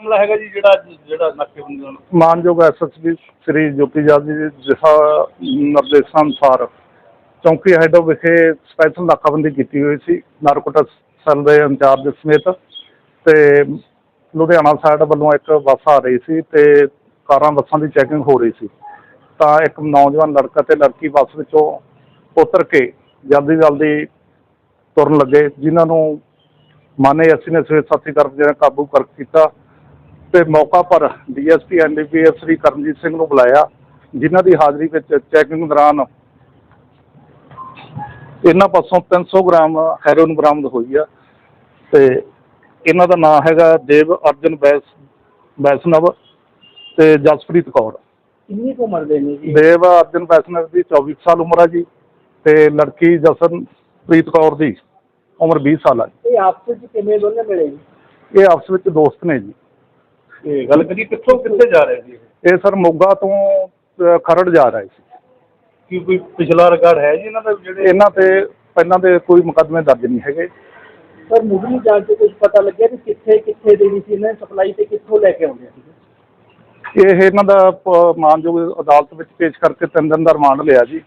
ਮਾਮਲਾ ਹੈਗਾ ਜੀ ਜਿਹੜਾ ਜਿਹੜਾ ਨਾਕੇਬੰਦੀ ਦਾ ਮਾਨਯੋਗ ਐਸਐਸਪੀ ਸ੍ਰੀ ਜੋਤੀ ਜੱਜ ਜੀ ਦੇ ਦਿਸ਼ਾ ਨਿਰਦੇਸ਼ਾਂ ਅਨੁਸਾਰ ਚੌਂਕੀ ਹੈਡੋ ਵਿਖੇ ਸਪੈਸ਼ਲ ਨਾਕਾਬੰਦੀ ਕੀਤੀ ਹੋਈ ਸੀ ਨਾਰਕੋਟਿਕਸ ਸੈੱਲ ਦੇ ਇੰਚਾਰਜ ਸਮੇਤ ਤੇ ਲੁਧਿਆਣਾ ਸਾਈਡ ਵੱਲੋਂ ਇੱਕ ਬੱਸ ਆ ਰਹੀ ਸੀ ਤੇ ਕਾਰਾਂ ਬੱਸਾਂ ਦੀ ਚੈਕਿੰਗ ਹੋ ਰਹੀ ਸੀ। ਤਾਂ ਇੱਕ ਨੌਜਵਾਨ ਲੜਕਾ ਤੇ ਲੜਕੀ ਬੱਸ ਵਿੱਚੋਂ ਉਤਰ ਕੇ ਜਲਦੀ ਜਲਦੀ ਤੁਰਨ ਲੱਗੇ, ਜਿਨ੍ਹਾਂ ਨੂੰ ਮਾਨੇ ਅਸੀਂ ਨੇ ਸਵੇਰ ਸਾਥੀ ਕਰਮਚਾਰੀਆਂ ਨੇ ਕਾਬੂ ਕਰ ਕੀਤਾ। ਤੇ ਮੌਕਾ ਪਰ ਡੀਐਸਪੀ ਐਨਡੀਪੀਐਸ ਸ੍ਰੀ ਕਰਮਜੀਤ ਸਿੰਘ ਨੂੰ ਬੁਲਾਇਆ ਜਿਨ੍ਹਾਂ ਦੀ ਹਾਜ਼ਰੀ ਵਿੱਚ ਚੈਕਿੰਗ ਦੌਰਾਨ ਇਹਨਾਂ ਪਾਸੋਂ 300 ਗ੍ਰਾਮ ਹੈਰੋਇਨ ਬਰਾਮਦ ਹੋਈ ਆ ਤੇ ਇਹਨਾਂ ਦਾ ਨਾਮ ਹੈਗਾ ਦੇਵ ਅਰਜਨ ਬੈਸ ਬੈਸਨਵ ਤੇ ਜਸਪ੍ਰੀਤ ਕੌਰ। ਕਿੰਨੀ ਕੁ ਉਮਰ ਦੇ ਨੇ ਜੀ? ਦੇਵ ਅਰਜਨ ਬੈਸਨਵ ਦੀ 24 ਸਾਲ ਉਮਰ ਆ ਜੀ ਤੇ ਲੜਕੀ ਜਸਨਪ੍ਰੀਤ ਕੌਰ ਦੀ ਉਮਰ 20 ਸਾਲ ਆ ਇਹ ਆਪਸ ਵਿੱਚ ਕਿਵੇਂ ਦੋਨੇ ਮਿਲੇ ਜੀ? ਇਹ ਆਪਸ ਵਿੱਚ ਦੋਸਤ ਨੇ ਜੀ। ਇਹ ਗੱਲ ਕਰੀ ਕਿੱਥੋਂ ਕਿੱਥੇ ਜਾ ਰਹੇ ਸੀ ਇਹ? ਇਹ ਸਰ ਮੋਗਾ ਤੋਂ ਖਰੜ ਜਾ ਰਹੇ ਸੀ। ਕੀ ਕੋਈ ਪਿਛਲਾ ਰਿਕਾਰਡ ਹੈ ਜੀ ਇਹਨਾਂ ਦਾ ਜਿਹੜੇ ਇਹਨਾਂ ਤੇ ਪਹਿਲਾਂ ਦੇ ਕੋਈ ਮੁਕੱਦਮੇ ਦਰਜ ਨਹੀਂ ਹੈਗੇ। ਸਰ ਮੁੱਢਲੀ ਜਾਂਚ ਤੋਂ ਕੁਝ ਪਤਾ ਲੱਗਿਆ ਕਿ ਕਿੱਥੇ ਕਿੱਥੇ ਦੇਣੀ ਸੀ ਇਹਨਾਂ ਨੇ ਸਪਲਾਈ ਤੇ ਕਿੱਥੋਂ ਲੈ ਕੇ ਆਉਂਦੇ ਸੀ? ਇਹ ਇਹਨਾਂ ਦਾ ਪ- ਮਾਨਯੋਗ ਅਦਾਲਤ ਵਿੱਚ ਪੇਸ਼ ਕਰਕੇ ਤਿੰਨ ਦਿਨ ਦਾ ਰਿਮਾਂਡ ਲਿਆ ਜੀ।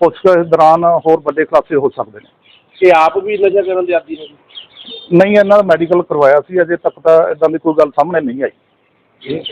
ਪੁੱਛਗਿੱਛ ਦੌਰਾਨ ਹੋਰ ਵੱਡੇ ਖੁਲਾਸੇ ਹੋ ਸਕਦੇ ਨੇ। ਇਹ ਆਪ ਵੀ ਨਸ਼ਾ ਕਰਨ ਦੇ ਆਦੀ ਨੇ ਜੀ? ਨਹੀਂ ਇਹਨਾਂ ਦਾ ਮੈਡੀਕਲ ਕਰਵਾਇਆ ਸੀ ਅਜੇ ਤੱਕ ਤਾਂ ਇਦਾਂ ਦੀ ਕੋਈ ਗੱਲ ਸਾਹਮਣੇ ਨਹੀਂ ਆਈ। ¿Sí?